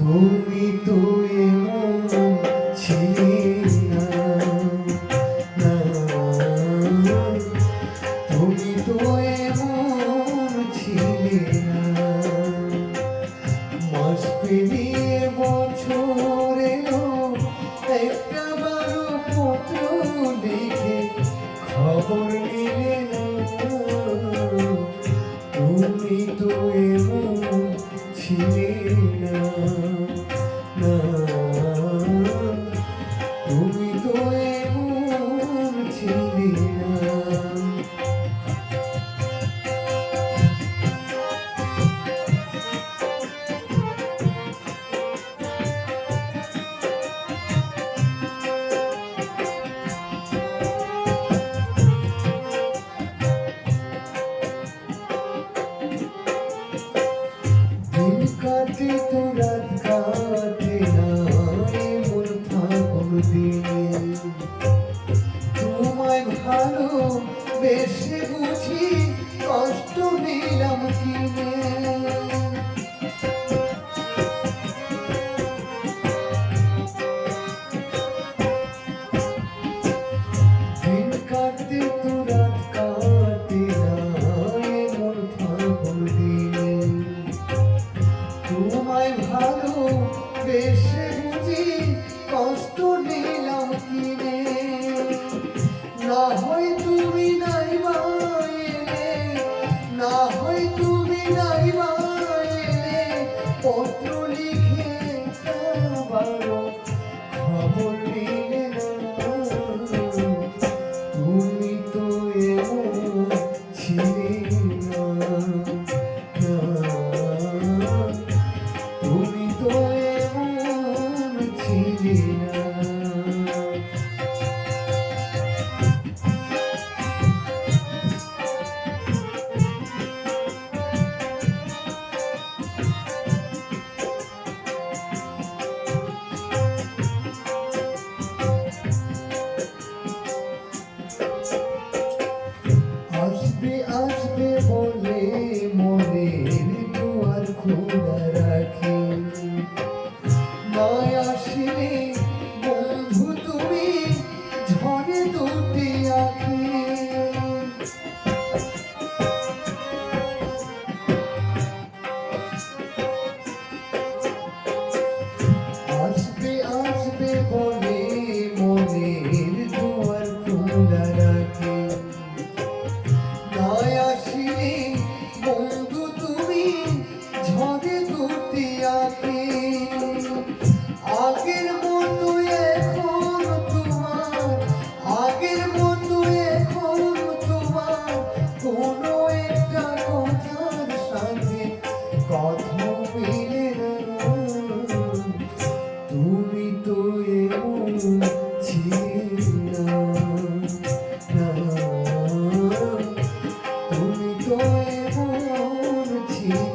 তুমি তো এমন না, তুমি তো এমন ছিলে। না মাস পেরিয়ে বছর এলো খবর নিলে না। না দিন বেশি বুঝি কষ্ট নিলাম কিনে। তোমায় ভালো বেশে Lord. বন্ধু তুমি ঝরে দুটি আঁখি। ঝরে দুটি আঁকি। আগের মতো এখন তোমার আগের মতো এখন একটা কথার সাথে